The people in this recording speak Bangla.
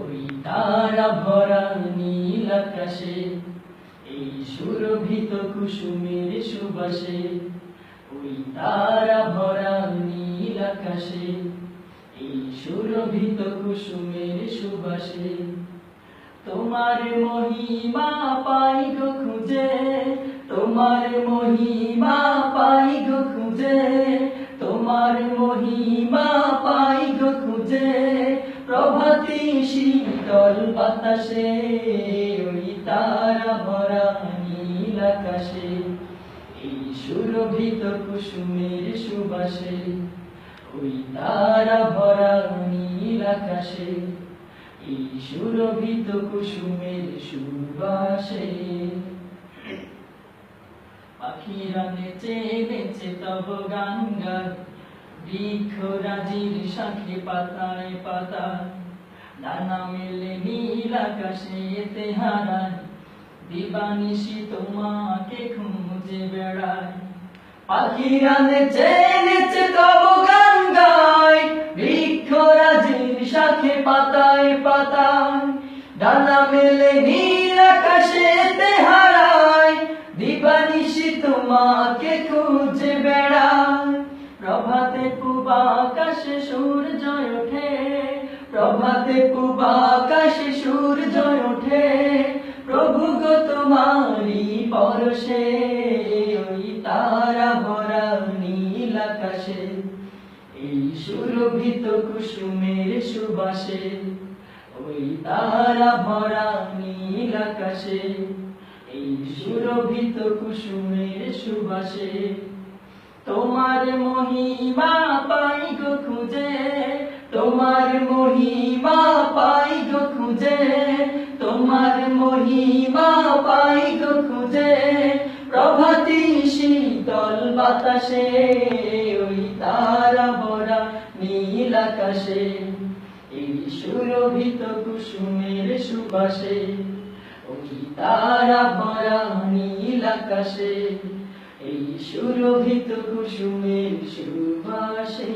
ওই তারা ভরা নীল আকাশে, এই সুরভিত কুসুমের সুবাসে, ওই তারা ভরা নীল আকাশে, এই সুরভিত কুসুমের সুবাসে। তোমার মহিমা পাই গো খুঁজে, তোমার মহিমা শীতল বাতাসে, ওই তারা ভরা নীল আকাশে, এই সুরভিত কুসুমের সুবাসে, ওই তারা ভরা নীল আকাশে, এই সুরভিত কুসুমের সুবাসে। পাখিরা নেচে নেচে তব গান গায়, বৃক্ষ রাজির শাখে পাতায় পাতায় ডানা মেলে নীল আকাশে হারায়। দিবানিশি তোমাকে খুঁজে বেড়ায়। পাখিরা নেচে নেচে গান গায়। বৃক্ষ রাজির শাখে পাতায় পাতায়। ডানা মেলে নীল আকাশে তে হারায় দিবানিশি তোমাকে খুঁজে বেড়ায়। প্রভাতে পূবা আকাশে সূর্য প্রভাতে পূবা আকাশে সূর্য ওঠে। প্রভু গো তোমারি পরশে, ওই তারা ভরা নীল আকাশে, এই সুরভিত কুসুমের সুবাসে, ওই তারা ভরা নীল আকাশে, এই সুরভিত কুসুমের সুবাসে, তোমার মহিমা মহিমা পাই গো খুঁজে, তোমার মহিমা পাই গো খুঁজে। প্রভাতি শীতল বাতাসে, ওই তারা ভরা নীল আকাশে, এই সুরভিত কুসুমের সুবাসে, ওই তারা ভরা নীল আকাশে, এই সুরভিত কুসুমের সুবাসে।